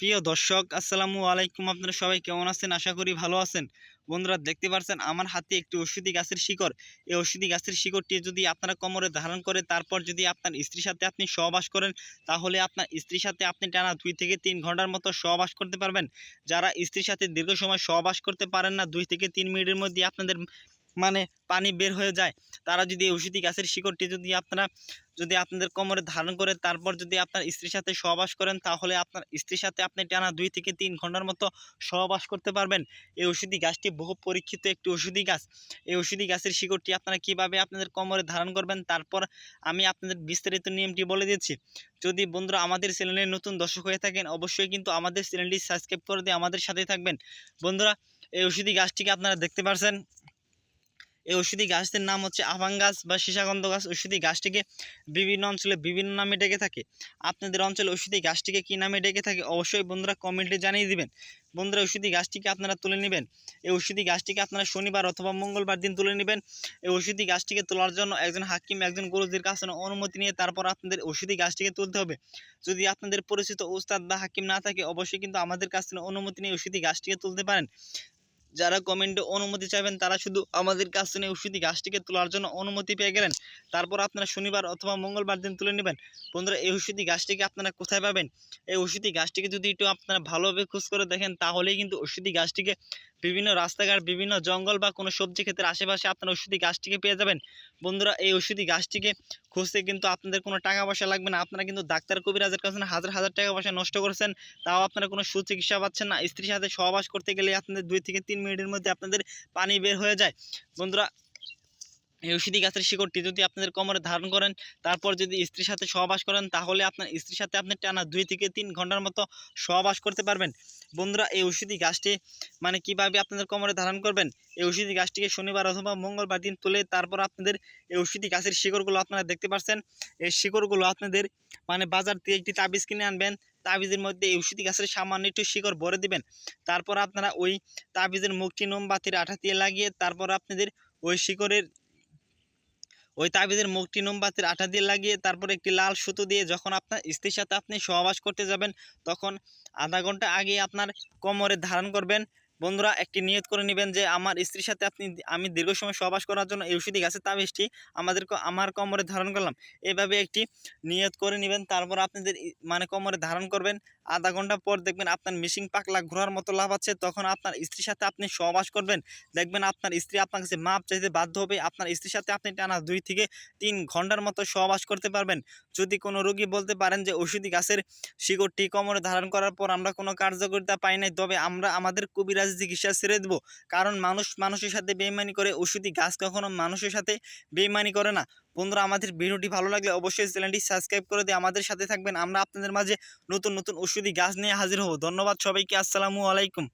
প্রিয় দর্শক, আসসালামু আলাইকুম। আপনারা সবাই কেমন আছেন? আশা করি ভালো আছেন। বন্ধুরা, দেখতে পাচ্ছেন আমার হাতে একটি ওষুধি গাছের শিকড়। এই ওষুধি গাছের শিকড়টি যদি আপনারা কোমরে ধারণ করে, তারপর যদি আপনার স্ত্রীর সাথে আপনি সহবাস করেন, তাহলে আপনার স্ত্রীর সাথে আপনি টানা দুই থেকে তিন ঘণ্টার মতো সহবাস করতে পারবেন। যারা স্ত্রীর সাথে দীর্ঘ সময় সহবাস করতে পারেন না, দুই থেকে তিন মিনিটের মধ্যে আপনাদের মানে পানি বের হয়ে যায়। তারা যদি এই গাছের শিকড়টি যদি আপনারা, যদি আপনাদের কোমরে ধারণ করে তারপর যদি আপনার স্ত্রীর সাথে সহবাস করেন, তাহলে আপনার স্ত্রীর সাথে আপনি টানা দুই থেকে তিন ঘণ্টার মতো সহবাস করতে পারবেন। এই ওষুধি গাছটি বহু পরীক্ষিত একটি ওষুধি গাছ। এই ওষুধি গাছের শিকড়টি আপনারা কীভাবে আপনাদের কোমরে ধারণ করবেন, তারপর আমি আপনাদের বিস্তারিত নিয়মটি বলে দিচ্ছি। যদি বন্ধুরা আমাদের চ্যানেলে নতুন দর্শক হয়ে থাকেন, অবশ্যই কিন্তু আমাদের চ্যানেলটি সাবস্ক্রাইব করে দিয়ে আমাদের সাথে থাকবেন। বন্ধুরা, এই ওষুধি গাছটিকে আপনারা দেখতে পাচ্ছেন এই ওষুধি গাছটির নাম হচ্ছে আভাং গাছ বা সীসাগন্ধ গাছ। ওষুধি গাছটিকে বিভিন্ন অঞ্চলে বিভিন্ন নামে ডেকে থাকে। আপনাদের অঞ্চলে ওষুধি গাছটিকে কী নামে ডেকে থাকে? অবশ্যই বন্ধুরা কমেন্টে জানিয়ে দিবেন। বন্ধুরা ওষুধি গাছটিকে আপনারা তুলে নেবেন। এই ওষুধি গাছটিকে আপনারা শনিবার অথবা মঙ্গলবার দিন তুলে নেবেন। এই ওষুধি গাছটিকে তোলার জন্য একজন হাকিম, একজন গুরুজির কাছে অনুমতি নিয়ে তারপর আপনাদের ওষুধি গাছটিকে তুলতে হবে। যদি আপনাদের পরিচিত উস্তাদ বা হাকিম না থাকে, অবশ্যই কিন্তু আমাদের কাছ থেকে অনুমতি নিয়ে ওষুধি গাছটিকে তুলতে পারেন। যারা কমেন্টে অনুমতি চাইবেন, তারা শুধু আমাদের কাছ থেকে ওষুধি গাছটিকে তোলার জন্য অনুমতি পেয়ে গেলেন। তারপর আপনারা শনিবার অথবা মঙ্গলবার দিন তুলে নেবেন। বন্ধুরা, এই ওষুধি গাছটিকে আপনারা কোথায় পাবেন? এই ওষুধি গাছটিকে যদি একটু আপনারা ভালোভাবে খোঁজ করে দেখেন, তাহলেই কিন্তু ওষুধি গাছটিকে বিভিন্ন রাস্তাঘাট, বিভিন্ন জঙ্গল বা কোনো সবজি ক্ষেত্রের আশেপাশে আপনারা ওষুধি গাছটিকে পেয়ে যাবেন। বন্ধুরা, এই ওষুধি গাছটিকে খুঁজতে কিন্তু আপনাদের কোনো টাকা পয়সা লাগবে না। আপনারা কিন্তু ডাক্তার কবিরাজের কাছে হাজার হাজার টাকা পয়সা নষ্ট করছেন। তাও আপনারা কোনো সুচিকিৎসা পাচ্ছেন না। স্ত্রীর সাথে সহবাস করতে গেলে আপনাদের দুই থেকে তিন মিনিটের মধ্যে আপনাদের পানি বের হয়ে যায়। বন্ধুরা ওষুধি গাছের শিকড়টি যদি আপনাদের কোমরে ধারণ করেন, তারপর যদি স্ত্রীর সাথে সহবাস করেন, তাহলে আপনার, স্ত্রীর সাথে আপনি টানা দুই থেকে তিন ঘণ্টার মতো সহবাস করতে পারবেন। বন্ধুরা, এই ঔষধি গাছটি মানে কীভাবে আপনাদের কোমরে ধারণ করবেন? এই ঔষধি গাছটিকে শনিবার অথবা মঙ্গলবার দিন তুলে তারপর আপনাদের এই ঔষধি গাছের শিকড়গুলো আপনারা দেখতে পাচ্ছেন এই শিকড়গুলো আপনাদের মানে বাজার থেকে একটি তাবিজ কিনে আনবেন। তাবিজের মধ্যে এই ওষুধি গাছের সামান্য একটু শিকড় ভরে দিবেন। তারপর আপনারা ওই তাবিজের মুখটি মোমবাতির আঠা দিয়ে লাগিয়ে তারপর আপনাদের ওই শিকড়ের ওই তাবিজের মুখটি মোমবাতির আঠা দিয়ে লাগিয়ে তারপর একটি লাল সুতো দিয়ে যখন আপনার স্ত্রীর সাথে আপনি সহবাস করতে যাবেন, তখন আধা ঘণ্টা আগে আপনার কোমরে ধারণ করবেন। বন্ধুরা, একটি নিয়ত করে নেবেন যে আমার স্ত্রীর সাথে আপনি আমি দীর্ঘ সময় সহবাস করার জন্য এই ওষুধি গাছের তাবিজটি আমাদের আমার কোমরে ধারণ করলাম। এভাবে একটি নিয়ত করে নেবেন, তারপর আপনাদের মানে কোমরে ধারণ করবেন, আধা ঘণ্টা পর দেখবেন আপনার মিশিং পাকলা ঘোরার মতো লাভ আছে, তখন আপনার স্ত্রীর সাথে আপনি সহবাস করবেন। দেখবেন আপনার স্ত্রী আপনার কাছে মাপ চাইতে বাধ্য হবে, আপনার স্ত্রীর সাথে আপনি টানা দুই থেকে তিন ঘণ্টার মতো সহবাস করতে পারবেন। যদি কোনো রোগী বলতে পারেন যে ওষুধি গাছের শিকড়টি কোমরে ধারণ করার পর আমরা কোনো কার্যকারিতা পাই নাই, তবে আমরা আমাদের কবিরাজ চিকিৎসা ছেড়ে দেবো। কারণ মানুষ, মানুষের সাথে বেইমানি করে ওষুধি গাছ কখনো মানুষের সাথে বেইমানি করে না। বন্ধুরা, আমাদের ভিডিওটি ভালো লাগলে অবশ্যই চ্যানেলটি সাবস্ক্রাইব করে দিয়ে আমাদের সাথে থাকবেন। আমরা আপনাদের মাঝে নতুন নতুন ওষুধি গাছ নিয়ে হাজির হব। ধন্যবাদ সবাইকে। আসসালামু আলাইকুম।